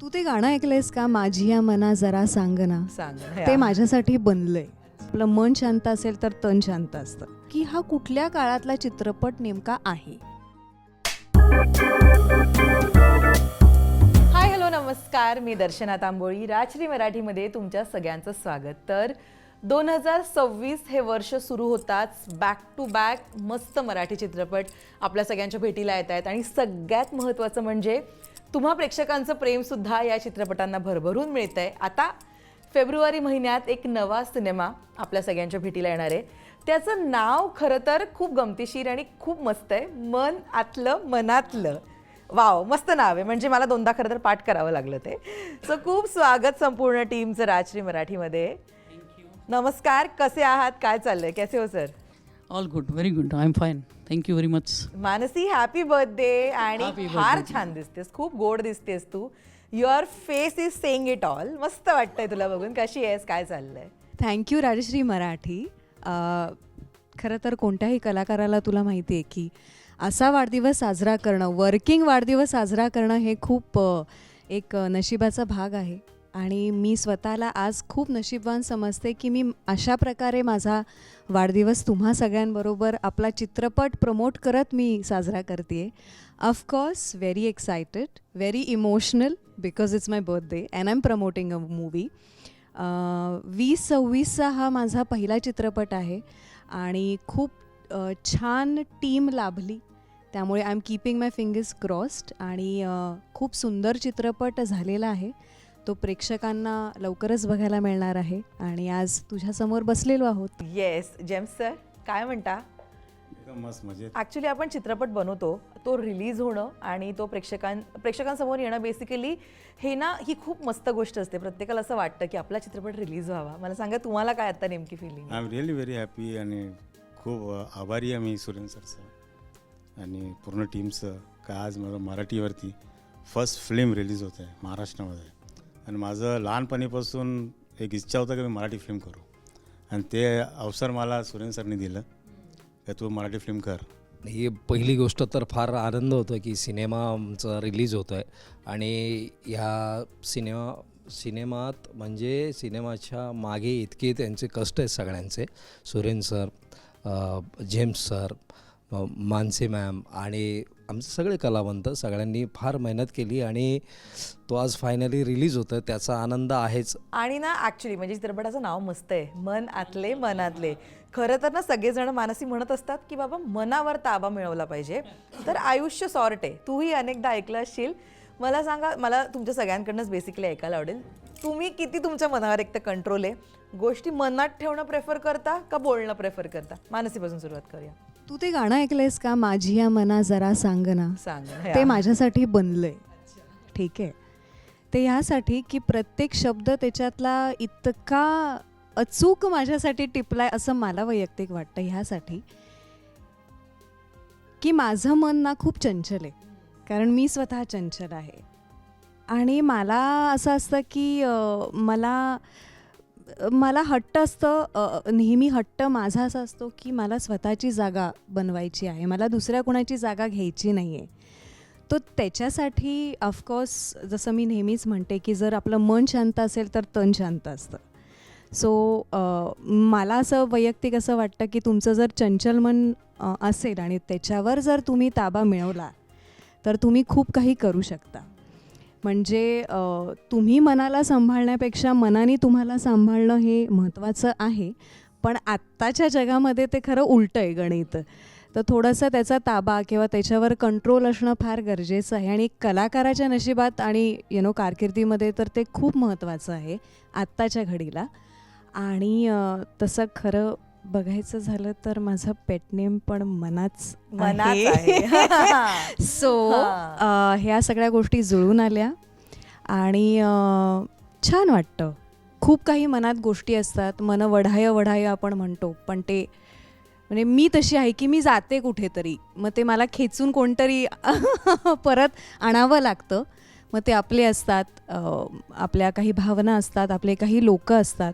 तू ते गाणं ऐकलंयस का? माझी या मना जरा सांग ना. सांग ते माझ्यासाठी बनलंय. आपलं मन शांत असेल तर तन शांत असतं. की हा कुठल्या काळातला चित्रपट नेमका आहे? हाय हॅलो नमस्कार. मी दर्शना तांबोळी. राजश्री मराठीमध्ये तुमच्या सगळ्यांचं स्वागत. तर दोन हजार सव्वीस हे वर्ष सुरू होताच बॅक टू बॅक मस्त मराठी चित्रपट आपल्या सगळ्यांच्या भेटीला येत आहेत आणि सगळ्यात महत्त्वाचं म्हणजे तुम्हा प्रेक्षकांचं प्रेमसुद्धा या चित्रपटांना भरभरून मिळतं आहे आता फेब्रुवारी महिन्यात एक नवा सिनेमा आपल्या सगळ्यांच्या भेटीला येणार आहे. त्याचं नाव खरं तर खूप गमतीशीर आणि खूप मस्त आहे. मन आतलं मनातलं. वाव मस्त नाव आहे. म्हणजे मला दोनदा खरं तर पाठ करावं लागलं ते. सो खूप स्वागत संपूर्ण टीमचं राजश्री मराठीमध्ये. नमस्कार कसे आहात? काय चाललंय? कसे हो sir All good, very good. I'm fine. Thank you very much. Mansi happy birthday आणि फार छान दिसतेस. खूप गोड दिसतेस तू. Your face is saying it all मस्त वाटतंय तुला बघून. कशी आहेस? काय चाललंय? Thank you Rajshri Marathi. खरं तर कोणत्याही कलाकाराला तुला माहिती आहे की असा वाढदिवस साजरा करणं वर्किंग वाढदिवस साजरा करणं हे खूप एक नशिबाचा भाग आहे. आणि मी स्वतःला आज खूप नशीबवान समजते की मी अशा प्रकारे माझा वाढदिवस तुम्हा सगळ्यांबरोबर आपला चित्रपट प्रमोट करत मी साजरा करते of course very excited very emotional because it's my birthday and I am promoting a movie वीस सव्वीसचा हा माझा पहिला चित्रपट आहे आणि खूप छान टीम लाभली. त्यामुळे I am keeping my fingers crossed आणि खूप सुंदर चित्रपट झालेला आहे. तो प्रेक्षकांना लवकरच बघायला मिळणार आहे आणि आज तुझ्यासमोर बसलेलो आहोत. येस जेम्स सर काय म्हणता? एकदम मस्त मजेत. ॲक्च्युली आपण चित्रपट बनवतो. तो रिलीज होणं आणि तो प्रेक्षकां प्रेक्षकांसमोर येणं बेसिकली हे ना ही खूप मस्त गोष्ट असते. प्रत्येकाला असं वाटतं की आपला चित्रपट रिलीज व्हावा. मला सांगा तुम्हाला काय आता नेमकी feeling I am really very happy आणि खूप आभारी आहे मी सुरेन सरचं आणि पूर्ण टीमचं का आज माझं मराठीवरती फर्स्ट फिल्म रिलीज होत आहे महाराष्ट्रामध्ये. आणि माझं लहानपणीपासून एक इच्छा होता की मी मराठी फिल्म करू. आणि ते अवसर मला सुरेन सरनी दिलं की तू मराठी फिल्म कर. ही पहिली गोष्ट तर फार आनंद होतो की सिनेमा आमचा रिलीज होतो आहे आणि ह्या सिनेमा सिनेमात म्हणजे सिनेमाच्या मागे इतके त्यांचे कष्ट आहेत सगळ्यांचे. Suren sir James sir Mansi ma'am आणि आमचे सगळे कलावंत सगळ्यांनी फार मेहनत केली आणि तो आज फायनली रिलीज होतो त्याचा आनंद आहेच. आणि ना ॲक्च्युली म्हणजे चित्रपटाचं नाव मस्त आहे. मन आतले मनातले. खरं तर ना सगळेजण मानसी म्हणत असतात की बाबा मनावर ताबा मिळवला पाहिजे. तर आयुष्य सॉर्ट आहे. तूही अनेकदा ऐकलं असशील. मला सांगा मला तुमच्या सगळ्यांकडनंच बेसिकली ऐकायला आवडेल. तुम्ही किती तुमच्या मनावर एक तर कंट्रोल आहे. गोष्टी मनात ठेवणं प्रेफर करता का बोलणं प्रेफर करता? मानसीपासून सुरुवात करूया. तू ते गाणं ऐकलंयस का? माझी या मना जरा सांग ना. सांग ते माझ्यासाठी बनलंय. ठीक आहे. ते ह्यासाठी की प्रत्येक शब्द त्याच्यातला इतका अचूक माझ्यासाठी टिपलाय असं मला वैयक्तिक वाटतं ह्यासाठी की माझं मन ना खूप चंचल आहे. कारण मी स्वतः चंचल आहे. आणि मला असं असतं की मला मला हट्ट असतं नेहमी हट्ट माझा असा असतो की मला स्वतःची जागा बनवायची आहे. मला दुसऱ्या कुणाची जागा घ्यायची नाही आहे तो त्याच्यासाठी ऑफकोर्स जसं मी नेहमीच म्हणते की जर आपलं मन शांत असेल तर तन शांत असतं. सो मला असं वैयक्तिक असं वाटतं की तुमचं जर चंचल मन असेल आणि त्याच्यावर जर तुम्ही ताबा मिळवला तर तुम्ही खूप काही करू शकता. म्हणजे तुम्ही मनाला सांभाळण्यापेक्षा मनाने तुम्हाला सांभाळणं हे महत्त्वाचं आहे. पण आत्ताच्या जगामध्ये ते खरं उलटं आहे गणित. तर थोडंसं त्याचा ताबा किंवा त्याच्यावर कंट्रोल असणं फार गरजेचं आहे. आणि कलाकाराच्या नशिबात आणि यु नो कारकिर्दीमध्ये तर ते खूप महत्त्वाचं आहे आत्ताच्या घडीला. आणि तसं खरं बघायचं झालं तर माझं पेटनेम पण मनाच मनात आहे. सो. ह्या सगळ्या गोष्टी जुळून आल्या आणि छान वाटतं. खूप काही मनात गोष्टी असतात. मन वढाय वढाय आपण म्हणतो पण ते म्हणजे मी तशी आहे की मी जाते कुठेतरी. मग ते मला खेचून कोणतरी परत आणावं लागतं. मग ते आपले असतात आपल्या काही भावना असतात आपले काही लोक असतात.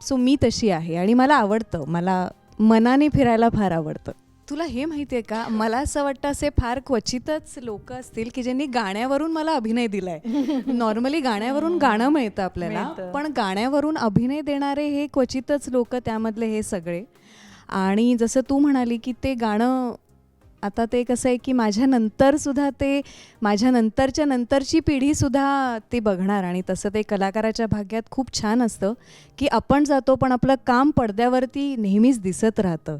सो मी तशी आहे आणि मला आवडतं. मला मनाने फिरायला फार आवडतं. तुला हे माहिती आहे का? मला असं वाटतं असे फार क्वचितच लोक असतील की ज्यांनी गाण्यावरून मला अभिनय दिलाय. नॉर्मली गाण्यावरून गाणं मिळतं आपल्याला. पण गाण्यावरून अभिनय देणारे हे क्वचितच लोक त्यामधले हे सगळे. आणि जसं तू म्हणाली की ते गाणं आता ते कसं आहे की माझ्यानंतरसुद्धा सुद्धा ते माझ्या नंतरच्या नंतरची पिढीसुद्धा ते बघणार आणि तसं ते कलाकाराच्या भाग्यात खूप छान असतं की आपण जातो पण आपलं काम पडद्यावरती नेहमीच दिसत राहतं.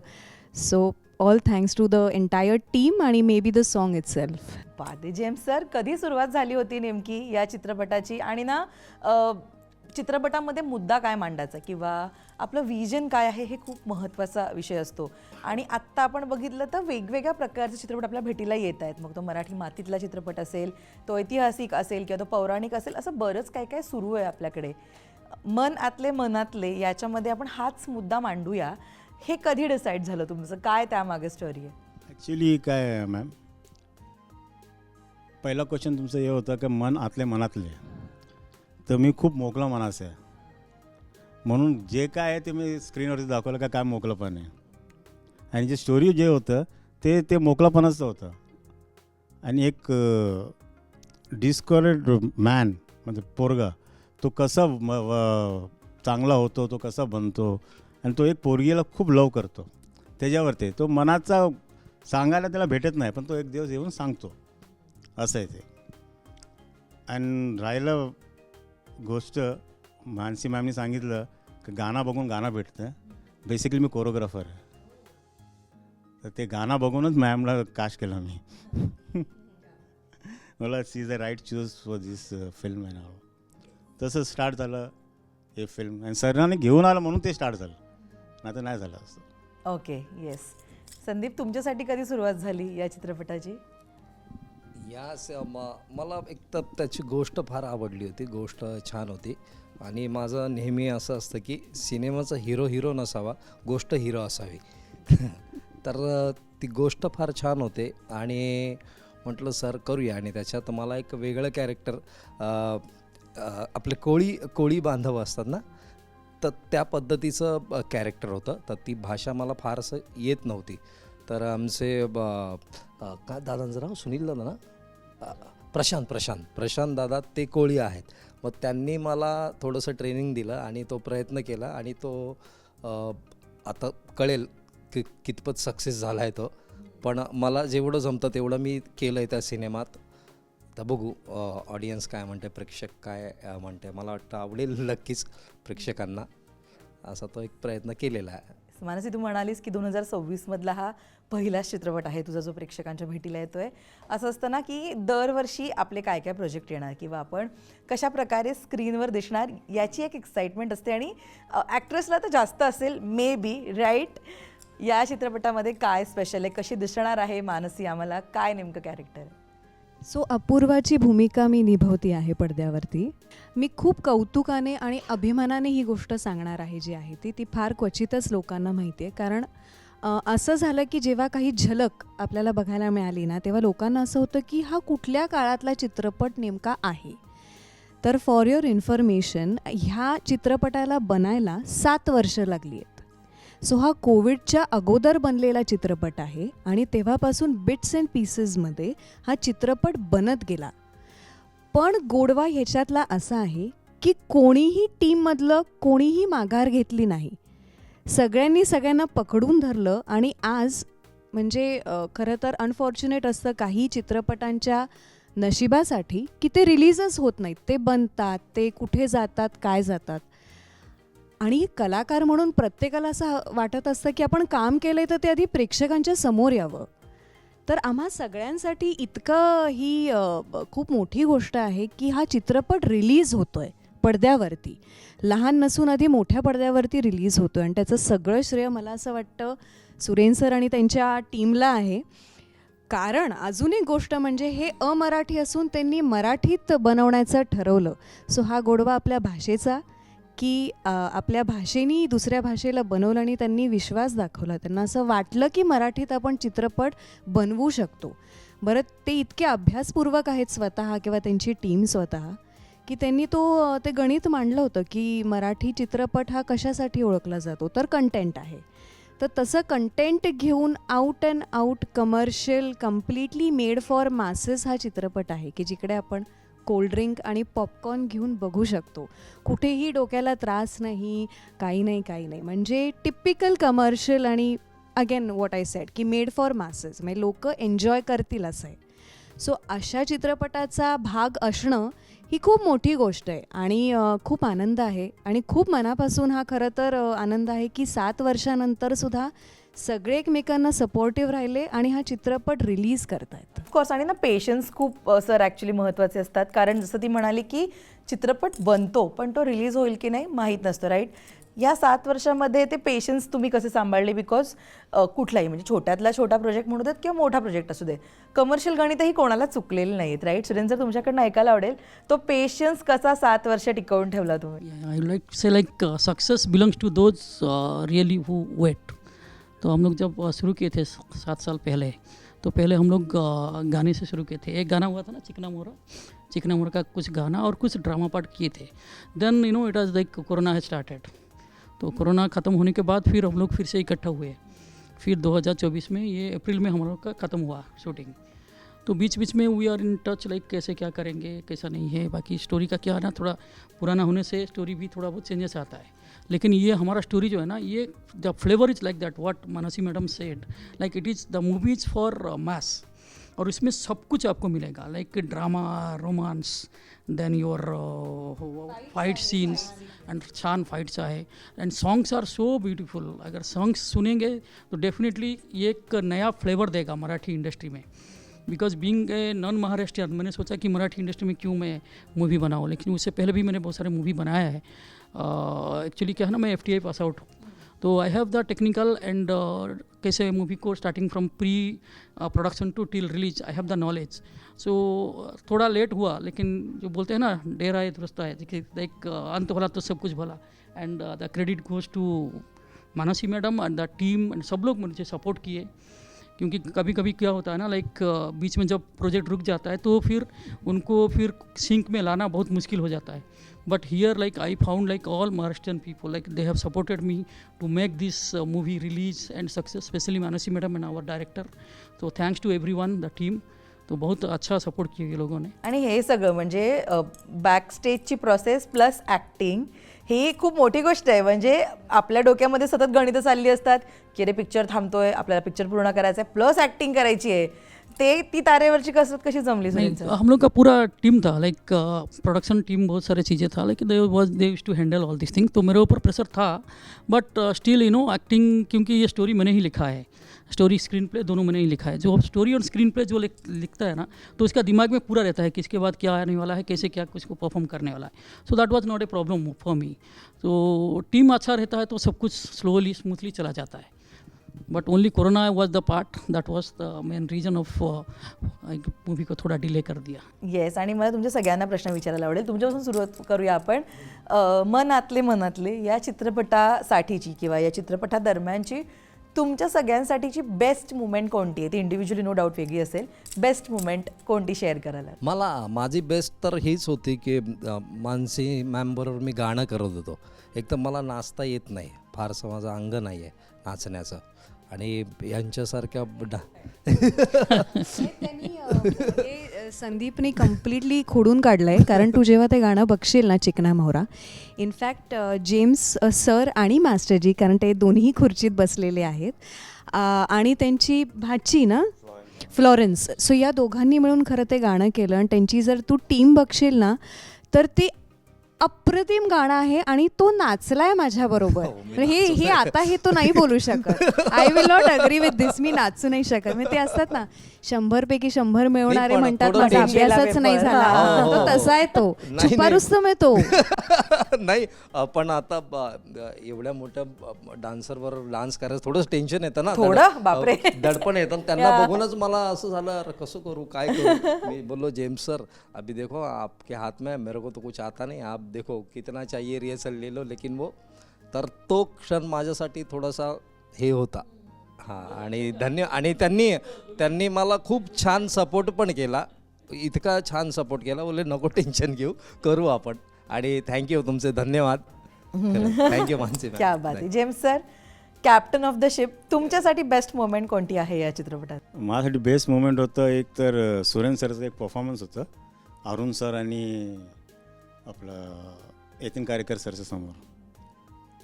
So all thanks to the entire team आणि maybe the song itself पादे जेम्स सर कधी सुरुवात झाली होती नेमकी या चित्रपटाची? आणि ना चित्रपटामध्ये मुद्दा काय मांडायचा किंवा आपलं विजन काय आहे हे खूप महत्त्वाचा विषय असतो. आणि आत्ता आपण बघितलं तर वेगवेगळ्या प्रकारचे चित्रपट आपल्या भेटीला येत आहेत. मग तो मराठी मातीतला चित्रपट असेल तो ऐतिहासिक असेल किंवा तो पौराणिक असेल असं बरंच काय काय सुरू आहे आपल्याकडे. मन आतले मनातले याच्यामध्ये आपण हाच मुद्दा मांडूया. हे कधी डिसाईड झालं तुमचं? काय त्यामागे स्टोरी आहे? ॲक्च्युली काय मॅम पहिला क्वेश्चन तुमचं हे होतं की मन आतले मनातले. तर मी खूप मोकळा मनाचं आहे. म्हणून जे काय आहे ते मी स्क्रीनवरती दाखवलं का काय मोकळंपण आहे. आणि जे स्टोरी जे होतं ते ते मोकळंपणाचं होतं. आणि एक डिस्करेड मॅन म्हणजे पोरगा तो कसा म- चांगला होतो तो कसा बनतो आणि तो एक पोरगीला खूप लव करतो. त्याच्यावरती तो मनाचा सांगायला त्याला भेटत नाही पण तो एक दिवस येऊन सांगतो. असं आहे ते. आणि राहिलं गोष्ट मानसी मॅमने सांगितलं की गाणं बघून गाणं भेटतं. बेसिकली मी कोरिओग्राफर आहे. तर ते गाणं बघूनच मॅमला काश केला मी. मला she is the right choose for this film आहे नाव तसं स्टार्ट झालं हे फिल्म आणि सरांनी घेऊन आलं म्हणून ते स्टार्ट झालं. नाही तर नाही झालं असं. ओके येस संदीप तुमच्यासाठी कधी सुरुवात झाली या चित्रपटाची? या स- म- मला एक तर त्याची गोष्ट फार आवडली होती गोष्ट छान होती. आणि माझं नेहमी असं असतं की सिनेमाचा हिरो हिरो नसावा गोष्ट हिरो असावी. तर ती गोष्ट फार छान होते. आणि म्हटलं सर करूया. आणि त्याच्यात मला एक वेगळं कॅरेक्टर आपले कोळी कोळी बांधव असतात ना तर त्या पद्धतीचं कॅरेक्टर होतं. तर ती भाषा मला फारसं येत नव्हती. तर आमचे ब- का काय दादांचं नाव? सुनील दादा ना? प्रशांत प्रशांत. प्रशांत दादा ते कोळी आहेत. मग त्यांनी मला थोडंसं ट्रेनिंग दिलं आणि तो प्रयत्न केला आणि तो आता कळेल की कितपत सक्सेस झाला आहे तो. पण मला जेवढं जमतं तेवढं मी केलं आहे त्या सिनेमात. तर बघू ऑडियन्स काय म्हणते प्रेक्षक काय म्हणते मला वाटतं आवडेल नक्कीच प्रेक्षकांना. असा तो एक प्रयत्न केलेला आहे. मानसी तू म्हणालीस की दोन हजार सव्वीसमधला हा पहिलाच चित्रपट आहे तुझा जो प्रेक्षकांच्या भेटीला येतोय. असं असतं ना की दरवर्षी आपले काय काय प्रोजेक्ट येणार किंवा आपण कशा प्रकारे स्क्रीनवर दिसणार याची एक एक्साइटमेंट असते आणि ॲक्ट्रेसला तर जास्त असेल मे बी राईट या चित्रपटामध्ये काय स्पेशल आहे कशी दिसणार आहे मानसी आम्हाला? काय नेमकं कॅरेक्टर आहे? सो अपूर्वाची भूमिका मी निभवती आहे पडद्यावरती. मी खूप कौतुकाने आणि अभिमानाने ही गोष्ट सांगणार आहे जी आहे ती ती फार क्वचितच लोकांना माहिती आहे. कारण असं झालं की जेव्हा काही झलक आपल्याला बघायला मिळाली ना तेव्हा लोकांना असं होतं की हा कुठल्या काळातला चित्रपट नेमका आहे? तर फॉर युअर इन्फॉर्मेशन ह्या चित्रपटाला बनायला सात वर्ष लागली आहेत सो हा कोविडच्या अगोदर बनलेला चित्रपट आहे आणि तेव्हापासून बिट्स अँड पीसेसमध्ये हा चित्रपट बनत गेला. पण गोडवा ह्याच्यातला असा आहे की कोणीही टीममधलं कोणीही माघार घेतली नाही. सगळ्यांनी सगळ्यांना पकडून धरलं आणि आज म्हणजे खरं तर अनफॉर्च्युनेट असतं काही चित्रपटांच्या नशिबासाठी की ते रिलीजच होत नाहीत. ते बनतात ते कुठे जातात काय जातात. आणि कलाकार म्हणून प्रत्येकाला असं वाटत असतं की आपण काम केलंय तर ते आधी प्रेक्षकांच्या समोर यावं. तर आम्हा सगळ्यांसाठी इतकं ही खूप मोठी गोष्ट आहे की हा चित्रपट रिलीज होतोय पडद्यावरती. लहान नसून आधी मोठ्या पडद्यावरती रिलीज होतोय आणि त्याचं सगळं श्रेय मला असं वाटतं सुरेन सर आणि त्यांच्या टीमला आहे. कारण अजून एक गोष्ट म्हणजे हे अमराठी असून त्यांनी मराठीत बनवण्याचं ठरवलं. सो हा गोडवा आपल्या भाषेचा की आपल्या भाषेनी दुसऱ्या भाषेला बनवलं आणि त्यांनी विश्वास दाखवला. त्यांना असं वाटलं की मराठीत आपण चित्रपट बनवू शकतो. बरं ते इतके अभ्यासपूर्वक आहेत स्वतः किंवा त्यांची टीम स्वतः की त्यांनी तो ते गणित मांडलं होतं की मराठी चित्रपट हा कशासाठी ओळखला जातो. तर कंटेंट आहे. तर तसं कंटेंट घेऊन out and out commercial completely made for masses हा चित्रपट आहे की जिकडे आपण कोल्ड्रिंक आणि पॉपकॉर्न घेऊन बघू शकतो. कुठेही डोक्याला त्रास नाही काही नाही काही नाही. म्हणजे टिपिकल कमर्शियल आणि अगेन वॉट आय सेड की मेड फॉर मासेस म्हणजे लोक एन्जॉय करतील असं आहे. सो अशा चित्रपटाचा भाग असणं ही खूप मोठी गोष्ट आहे. आणि खूप आनंद आहे. आणि खूप मनापासून हा खरं तर आनंद आहे की सात वर्षानंतरसुद्धा सगळे एकमेकांना सपोर्टिव्ह राहिले आणि हा चित्रपट रिलीज करतायत. ऑफकोर्स आणि ना पेशन्स खूप सर ॲक्च्युली महत्त्वाचे असतात. कारण जसं ती म्हणाली की चित्रपट बनतो पण तो रिलीज होईल की नाही माहीत नसतं राईट या सात वर्षामध्ये ते पेशन्स तुम्ही कसे सांभाळले? बिकॉज कुठलाही म्हणजे छोट्यातला छोटा प्रोजेक्ट म्हणू देत किंवा मोठा प्रोजेक्ट असू दे कमर्शियल गणितही कोणाला चुकलेले नाहीत राईट सुरेन सर तुमच्याकडनं ऐकायला आवडेल तो पेशन्स कसा सात वर्ष टिकवून ठेवला तुम्ही? Yeah, I would like to say like uh, success belongs to तो हम लोग जब शुरू किए थे सात साल पहले तो पहले हम लोग गाने से शुरू किए थे। एक गाना हुआ था ना, चिकना मोरा। चिकना मोरा का कुछ गाना और कुछ ड्रामा पार्ट किए थे। Then you know it was like corona है स्टार्टेड तो कोरोना ख़त्म होने के बाद फिर हम लोग फिर से इकट्ठा हुए। फिर 2024 में ये अप्रैल में हम लोग का ख़त्म हुआ शूटिंग तो बीच बीच में we are in touch like कैसे क्या करेंगे, कैसा नहीं है, बाकी स्टोरी का क्या ना थोड़ा पुराना होने से स्टोरी भी थोड़ा बहुत चेंजेस आता है। लेकिन ये हमारा स्टोरी जो है ना, ये the flavour is like that what Mansi madam said like it is the movie is for mass और इसमें सब कुछ आपको मिलेगा like drama romance then your fight scenes and छान फाइट्स आहे and songs are so beautiful अगर songs सुनेंगे तो डेफिनेटली ये एक नया फ्लेवर देगा मराठी इंडस्ट्री में. Because being a non Maharashtrian मैंने सोचा कि मराठी इंडस्ट्री में क्यों मैं मूवी बनाऊँ, लेकिन उससे पहले भी मैंने बहुत सारे मूवी बनाया है. एक्चुअली क्या है ना, मैं F T I pass out हूँ। तो I have the technical and कैसे मूवी को starting from pre production to till release I have the knowledge so थोड़ा लेट हुआ, लेकिन जो बोलते हैं ना, देर आए, दुरुस्त आए लाइक अंत भला तो सब कुछ भला। And the credit goes to Mansi madam and the team and सब लोग मुझे सपोर्ट किए। क्योंकि कभी कभी क्या होता है ना लाइक बीच में जब प्रोजेक्ट रुक जाता है तो फिर उनको फिर सिंक में लाना बहुत मुश्किल हो जाता है। But here like I found like all Maharashtrian people like they have supported me to make this movie release and success specially Mansi madam and our director so thanks to everyone the team तो बहुत अच्छा support KIA लोगों ने। आणि हे सगळं म्हणजे बॅकस्टेजची प्रोसेस प्लस ॲक्टिंग ही खूप मोठी गोष्ट आहे. म्हणजे आपल्या डोक्यामध्ये सतत गणितं चालली असतात. की अरे पिक्चर थांबतोय आपल्याला पिक्चर पूर्ण करायचं आहे प्लस ॲक्टिंग करायची आहे. ते ती तारेवरची कसरत कशी जमली नहीं, सुनील सर हम लोग का पूरा टीम था लाइक प्रोडक्शन टीम बहुत सारे चीज़ें था like they was they to handle all this thing तो मेरे ऊपर प्रेशर था but still you know acting क्योंकि ये स्टोरी मैंने ही लिखा है स्टोरी स्क्रीन प्ले दोनों मैंने ही लिखा है जो अब स्टोरी और स्क्रीन प्ले जो लिख, लिखता है ना तो उसका दिमाग में पूरा रहता है कि इसके बाद क्या आने वाला है कैसे क्या कुछ को परफॉर्म करने वाला है। So that was not a problem for me तो टीम अच्छा रहता है तो सब कुछ स्लोली स्मूथली चला जाता है। But only corona was the part that was the main reason of movie को थोड़ा डिले कर दिया. येस आणि मला तुमच्या सगळ्यांना प्रश्न विचारायला आवडेल. तुमच्यापासून सुरुवात करूया आपण. मनातले मनातले या चित्रपटासाठीची किंवा या चित्रपटादरम्यानची तुमच्या सगळ्यांसाठीची बेस्ट मुमेंट कोणती आहे? ती इंडिव्हिज्युअली नो डाऊट वेगळी असेल. बेस्ट मुमेंट कोणती शेअर करायला? मला माझी बेस्ट तर हीच होती की मानसी मॅमबरोबर मी गाणं करत होतो. एक तर मला नाचता येत नाही. फारसं माझं अंग नाही आहे नाचण्याचं. आणि यांच्यासारख्या डा हे संदीपने कम्प्लिटली खोडून काढलं आहे कारण तू जेव्हा ते गाणं बघशील ना चिकना मोहरा इनफॅक्ट जेम्स सर आणि मास्टरजी कारण ते दोन्ही खुर्चीत बसलेले आहेत आणि त्यांची भाची ना फ्लॉरेन्स. सो या दोघांनी मिळून खरं ते गाणं केलं आणि त्यांची जर तू टीम बघशील ना तर ते अप्रतिम गाणं आहे आणि तो नाचलाय माझ्याबरोबर. हे हे आता हे तो नाही बोलू शकत. I will not agree with this मी नाचू नाही शकत. म्हणजे ते असतात ना शंभर पैकी शंभर मिळवणारे पण म्हणतात थोडं माझा अभ्यासच नाही पण. झाला. हो, तो हो. तसा आहे तो. नाही, नाही. छुपारुस्तम आहे तो नाही अ, पण आता ब- एवढ्या मोठ्या डान्सरवर डान्स करायचं थोडंच टेन्शन येतं ना. थोडं? दड- बापरे. अ, दडपण येतं. त्यांना बघूनच मला असं झालं अरे कसं करू? काय करू? मी बोललो जेम्स सर अभी देखो आपके हाथ में है, मेरे को तो कुछ आता नहीं आप देखो कितना चाहिए रिहर्सल ले लो लेकिन वो तर तो क्षण माझ्यासाठी थोडासा हे होता. हां आणि धन्य आणि त्यांनी त्यांनी मला खूप छान सपोर्ट पण केला. इतका छान सपोर्ट केला बोले नको टेन्शन घेऊ करू आपण. आणि थँक्यू तुमचे धन्यवाद. थँक्यू मानसी क्या बात आहे. James sir captain of the ship तुमच्यासाठी बेस्ट मोमेंट कोणती आहे या चित्रपटात? माझ्यासाठी बेस्ट मोमेंट होतं एक तर सुरेन सरचं एक परफॉर्मन्स होतं. अरुण सर आणि आपलं यतीन कार्यकर सरच्या समोर.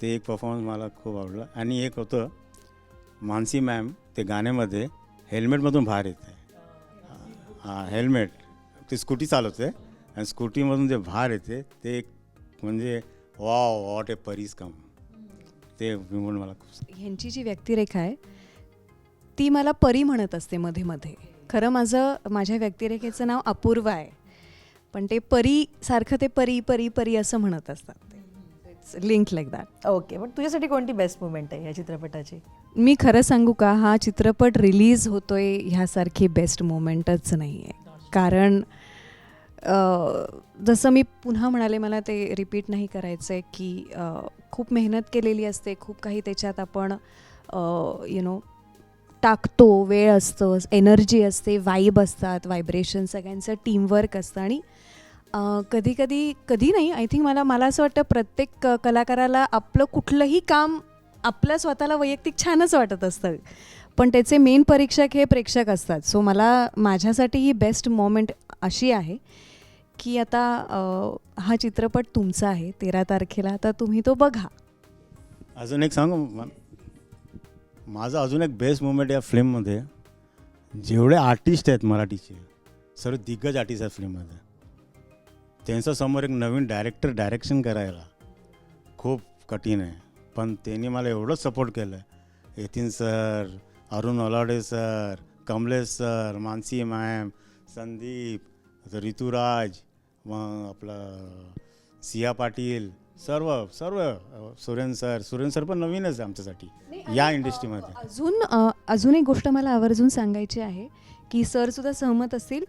ते एक परफॉर्मन्स मला खूप आवडलं. आणि एक होतं मानसी मॅम ते गाण्यामध्ये हेल्मेटमधून बाहेर येते हां हेल्मेट. ती स्कूटी चालवते आणि स्कूटीमधून जे बाहेर येते ते एक म्हणजे वा वॉट ए परीज कम ते म्हणून मला खूप ह्यांची जी व्यक्तिरेखा आहे ती मला परी म्हणत असते मध्ये मध्ये. खरं माझं माझ्या व्यक्तिरेखेचं नाव अपूर्व आहे. पण ते परी सारखं ते परी परी परी असं म्हणत असतात. It's link like that okay पण तुझ्यासाठी कोणती बेस्ट मोमेंट आहे या चित्रपटाची? मी खरं सांगू का हा चित्रपट रिलीज होतोय ह्यासारखी बेस्ट मोमेंटच नाही आहे कारण जसं मी पुन्हा म्हणाले मला ते रिपीट नाही करायचं आहे की खूप मेहनत केलेली असते खूप काही त्याच्यात आपण यु नो टाकतो वेळ असतं एनर्जी असते वाईब असतात व्हायब्रेशन सगळ्यांचं टीमवर्क असतं आणि कधी कधी कधी नाही. आय थिंक मला मला असं वाटतं प्रत्येक कलाकाराला आपलं कुठलंही काम आपल्या स्वतःला वैयक्तिक छानच वाटत असतं. पण त्याचे मेन परीक्षक हे प्रेक्षक असतात. सो मला माझ्यासाठी ही बेस्ट मोमेंट अशी आहे की आता हा चित्रपट तुमचा आहे तेरा तारखेला. तर तुम्ही तो बघा. अजून एक सांगू? माझा माझं अजून एक बेस्ट मुमेंट या फिल्ममध्ये जेवढे आर्टिस्ट आहेत मराठीचे सर्व दिग्गज आर्टिस्ट आहेत फिल्ममध्ये त्यांच्यासमोर एक नवीन डायरेक्टर डायरेक्शन करायला खूप कठीण आहे. पण त्यांनी मला एवढं सपोर्ट केलं. Yatin sir Arun Olawade sir Kamlesh sir Mansi ma'am Sandeep Rituraj मग आपलं सिया पाटील सर्व सर्व सुरेन सर सुरेन सर पण नवीनच आहे आमच्यासाठी. या इंडस्ट्रीमध्ये अजून अजून एक गोष्ट मला आवर्जून सांगायची आहे. की सर सुद्धा सहमत असतील.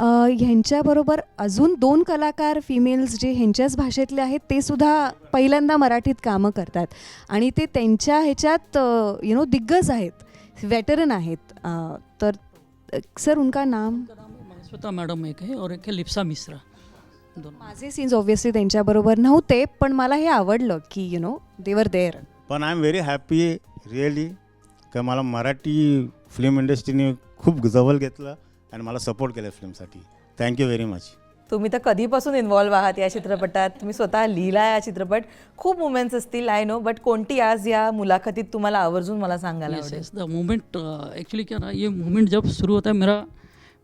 ह्यांच्याबरोबर अजून दोन कलाकार फिमेल्स जे ह्यांच्याच भाषेतले आहेत ते सुद्धा पहिल्यांदा मराठीत कामं करतात. आणि ते त्यांच्या ह्याच्यात यु नो दिग्गज आहेत वेटरन आहेत. तर सर उनका नाम? महेश्वता मैडम एक है और एक है लिप्सा मिश्रा. दोनों. माझे सीन्स ऑब्व्हियसली त्यांच्याबरोबर नव्हते पण मला हे आवडलं की you know they were there पण I am very happy really का मला मराठी फिल्म इंडस्ट्रीने खूप जवळ घेतलं आणि मला सपोर्ट केलं फिल्मसाठी थँक्यू व्हेरी मच तुम्ही तर कधीपासून इन्व्हॉल्व्ह आहात या चित्रपटात? तुम्ही स्वतः लिहिला हा चित्रपट. खूप मुमेंट्स असतील आय नो बट कोणती आज या मुलाखतीत तुम्हाला आवर्जून मला सांगायला द मोमेंट एक्चुअली क्या ना ये मोमेंट जब शुरू होता है मेरा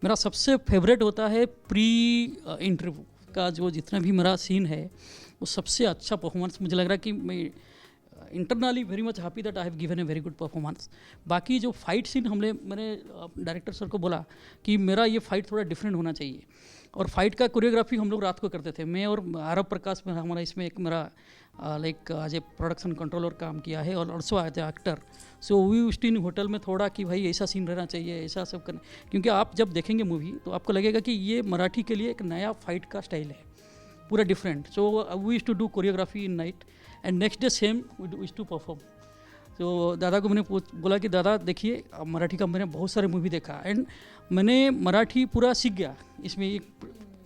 मेरा सबसे फेवरेट होता है प्री इंटरव्यू का जो जितना भी मेरा सीन है वो सबसे अच्छा परफॉर्मेंस मुझे लग रहा है कि मैं internally very much happy that I have given a very good performance बाकी जो फाइट सीन हमने, मैंने डायरेक्टर सर को बोला कि मेरा ये फाइट थोड़ा डिफरेंट होना चाहिए। और फाइट का कोरियोग्राफी हम लोग रात को करते थे। मैं और आरब प्रकाश में हमारा इसमें एक मेरा like as a production controller काम किया है और also as a actor so we in hotel में थोड़ा कि भाई ऐसा सीन रहना चाहिए, ऐसा सब करना। क्योंकि आप जब देखेंगे मूवी तो आपको लगेगा कि ये मराठी के लिए एक नया फाइट का स्टाइल है। पूरा different so we to do choreography in night and next day same we wish to perform तो दादा को मैंने पूछ- बोला कि दादा देखिए मराठी का मैंने बहुत सारे मूवी देखा. एंड मैंने मराठी पूरा सीख गया। इसमें एक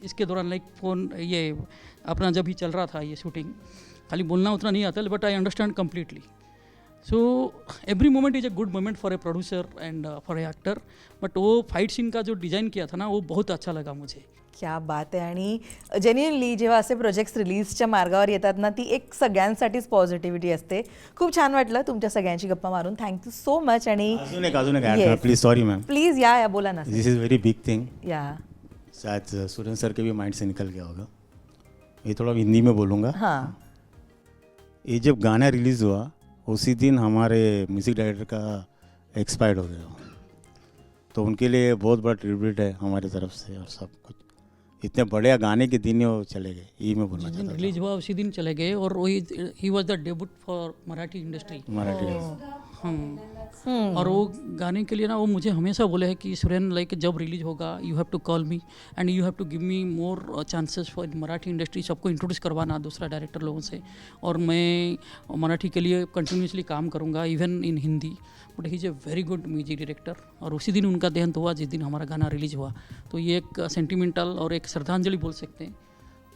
इसके दौरान लाइक फ़ोन ये अपना जब ही चल रहा था ये शूटिंग खाली बोलना उतना नहीं आता but I understand completely so every moment is a good moment for a producer and for a actor but वो फाइट सीन का जो डिज़ाइन किया था ना वो बहुत अच्छा लगा मुझे। क्या बात आहे आणि जेन्युअनली जेव्हा असे प्रोजेक्ट्स रिलीजच्या मार्गावर येतात ना ती एक सगळ्यांसाठीच पॉझिटिव्हिटी असते. खूप छान वाटलं तुमच्या सगळ्यांची गप्पा मारून. थँक्यू सो मच आणि अजून एक अजून एक ad please sorry ma'am please yeah yeah बोला ना this is very big thing yeah. शायद सुरेन सर के भी माइंड से निकल गया होगा. ये थोड़ा हिंदी में बोलूँगा. हां. ये जब गाना रिलीज़ हुआ उसी दिन हमारे म्यूज़िक डायरेक्टर का एक्सपायर्ड हो गया। तो उनके लिए बहुत बड़ा ट्रिब्यूट है हमारी तरफ़ से और सब कुछ। इतने बड़े गाने के दिन ही वो चले गए ये मैं बोलना चाहता रिलीज़ हुआ उसी दिन चले गए और वही he was the debut for Marathi industry Marathi हम और वो गाने के लिए ना वो मुझे हमेशा बोले हैं कि सुरेन लाइक जब रिलीज़ होगा you have to call me and you have to give me more chances for Marathi industry सबको इंट्रोड्यूस करवाना दूसरा डायरेक्टर लोगों से। और मैं मराठी के लिए कंटिन्यूसली काम करूँगा even in Hindi. But he is a very good music director और उसी दिन उनका देहांत हुआ जिस दिन हमारा गाना रिलीज़ हुआ। तो ये एक सेंटिमेंटल और एक श्रद्धांजलि बोल सकते हैं।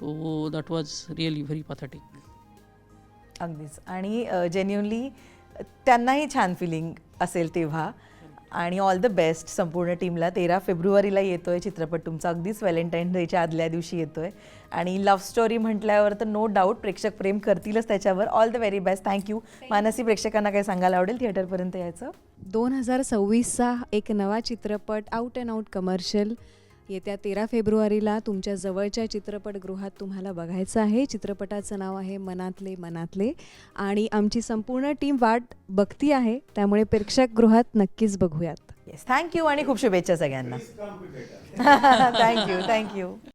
तो that was really very pathetic अगदीच. आणि जेन्युनली त्यांनाही छान फिलिंग असेल तेव्हा. आणि ऑल द बेस्ट संपूर्ण टीमला तेरा फेब्रुवारीला येतोय चित्रपट तुमचा. अगदीच व्हॅलेंटाईन डेच्या आदल्या दिवशी येतोय. आणि लव्ह स्टोरी म्हटल्यावर तर नो डाऊट प्रेक्षक प्रेम करतीलच त्याच्यावर. All the very best thank you Mansi प्रेक्षकांना काय सांगायला आवडेल? थिएटरपर्यंत यायचं? दोन हजार सव्वीसचा एक नवा चित्रपट आउट अँड आउट कमर्शियल येत्या तेरा फेब्रुवारीला तुमच्या जवळच्या चित्रपटगृहात तुम्हाला बघायचं आहे. चित्रपटाचं नाव आहे मनातले मनातले. आणि आमची संपूर्ण टीम वाट बघती आहे. त्यामुळे प्रेक्षकगृहात नक्कीच बघूयात. येस थँक्यू आणि खूप शुभेच्छा सगळ्यांना. Thank you thank you